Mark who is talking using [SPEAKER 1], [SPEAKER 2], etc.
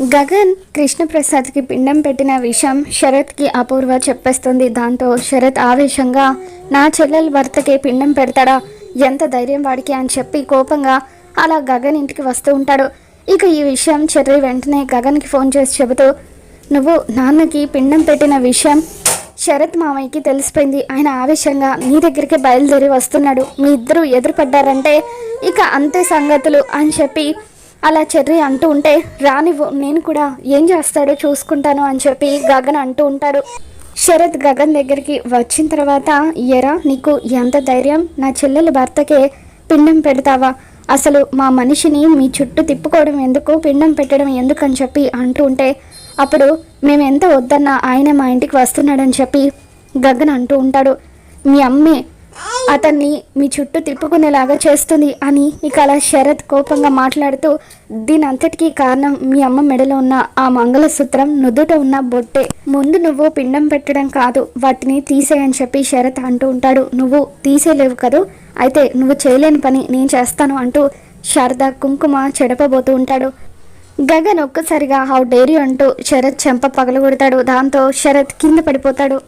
[SPEAKER 1] గగన్ కృష్ణప్రసాద్కి పిండం పెట్టిన విషయం శరత్కి అపూర్వ చెప్పేస్తుంది. దాంతో శరత్ ఆవేశంగా నా చెల్లెల భర్తకి పిండం పెడతాడా? ఎంత ధైర్యం వాడికి? అని చెప్పి కోపంగా అలా గగన్ ఇంటికి వస్తూ ఉంటాడు. ఇక ఈ విషయం చెర్రి వెంటనే గగన్కి ఫోన్ చేసి చెబుతూ నువ్వు నాన్నకి పిండం పెట్టిన విషయం శరత్ మామయ్యకి తెలిసిపోయింది. ఆయన ఆవేశంగా నీ దగ్గరికి బయలుదేరి వస్తున్నాడు. మీ ఇద్దరు ఎదురుపడ్డారంటే ఇక అంతే సంగతులు అని చెప్పి అలా చెర్రి అంటూ ఉంటే రానివ్వు నేను కూడా ఏం చేస్తాడో చూసుకుంటాను అని చెప్పి గగన్ అంటూ ఉంటాడు. శరత్ గగన్ దగ్గరికి వచ్చిన తర్వాత ఎరా నీకు ఎంత ధైర్యం? నా చెల్లెల భర్తకే పిండం పెడతావా? అసలు మా మనిషిని మీ చుట్టూ తిప్పుకోవడం ఎందుకు? పిండం పెట్టడం ఎందుకు? అని చెప్పి అంటూ ఉంటే అప్పుడు మేము ఎంత వద్దన్నా ఆయన మా ఇంటికి వస్తున్నాడని చెప్పి గగన్ అంటూ ఉంటాడు. మీ అమ్మే అతన్ని మీ చుట్టూ తిప్పుకునేలాగా చేస్తుంది అని ఇక అలా శరత్ కోపంగా మాట్లాడుతూ దీని అంతటికీ కారణం మీ అమ్మ మెడలో ఉన్న ఆ మంగళసూత్రం నుదుట ఉన్న బొట్టే. ముందు నువ్వు పిండం పెట్టడం కాదు వాటిని తీసేయని చెప్పి శరత్ అంటూ ఉంటాడు. నువ్వు తీసేలేవు కదూ? అయితే నువ్వు చేయలేని పని నేను చేస్తాను అంటూ శారద కుంకుమ చెడపబోతూ ఉంటాడు. గగన్ ఒక్కసారిగా హౌ డేరీ అంటూ శరత్ చెంప పగలగొడతాడు. దాంతో శరత్ కింద పడిపోతాడు.